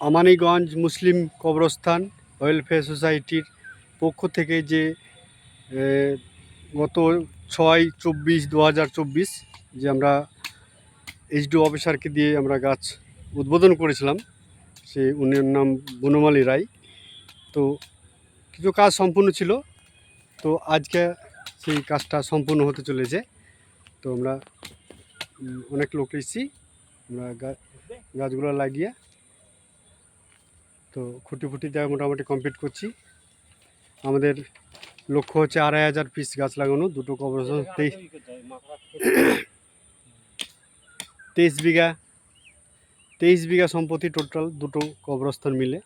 আমানিগঞ্জ মুসলিম কবরস্থান ওয়েলফেয়ার সোসাইটির পক্ষ থেকে যে গত ছয় চব্বিশ দু যে আমরা এইচডিও অফিসারকে দিয়ে আমরা গাছ উদ্বোধন করেছিলাম, সে উনির নাম বনমালী রায়। তো কিছু কাজ সম্পূর্ণ ছিল, তো আজকে সেই কাজটা সম্পূর্ণ হতে চলেছে। তো আমরা অনেক লোক এসেছি, আমরা গাছগুলো লাগিয়ে তো খুঁটি ফুটি দেওয়া মোটামুটি কমপ্লিট করছি। আমাদের লক্ষ্য হচ্ছে আড়াই হাজার পিস গাছ লাগানো, দুটো কবরস্থান, তেইশ তেইশ বিঘা তেইশ বিঘা সম্পত্তি টোটাল দুটো কবরস্থান মিলে।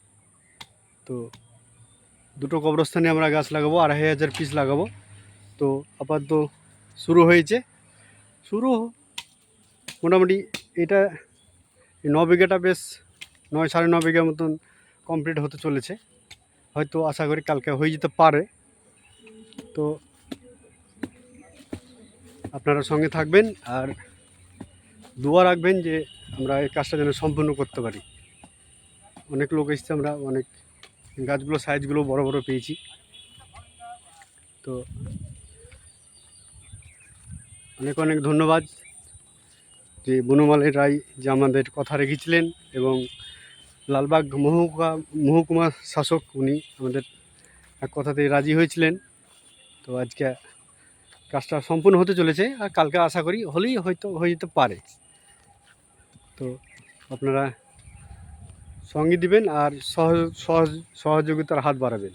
তো দুটো কবরস্থানে আমরা গাছ লাগাবো, আড়াই হাজার পিস লাগাবো। তো আপাতত শুরু হয়েছে। শুরু মোটামুটি এটা ন বিঘাটা বেশ নয় সাড়ে ন বিঘার মতন কমপ্লিট হতে চলেছে। হয়তো আশা করি কালকে হয়ে যেতে পারে। তো আপনারা সঙ্গে থাকবেন আর দোয়া রাখবেন যে আমরা এই কাজটা যেন সম্পূর্ণ করতে পারি। অনেক লোক এসছে, আমরা অনেক গাছগুলো, সাইজগুলো বড় বড় পেয়েছি। তো অনেক অনেক ধন্যবাদ যে বনমালী রায় যে আমাদের কথা রেখেছিলেন এবং লালবাগ মহকুমা মহকুমা শাসক উনি আমাদের এক কথাতেই রাজি হয়েছিলেন। তো আজকে কাজটা সম্পূর্ণ হতে চলেছে আর কালকে আশা করি হলেই হয়তো, হয়ে যেতে পারে। তো আপনারা সঙ্গে দিবেন আর সহযোগিতার হাত বাড়াবেন।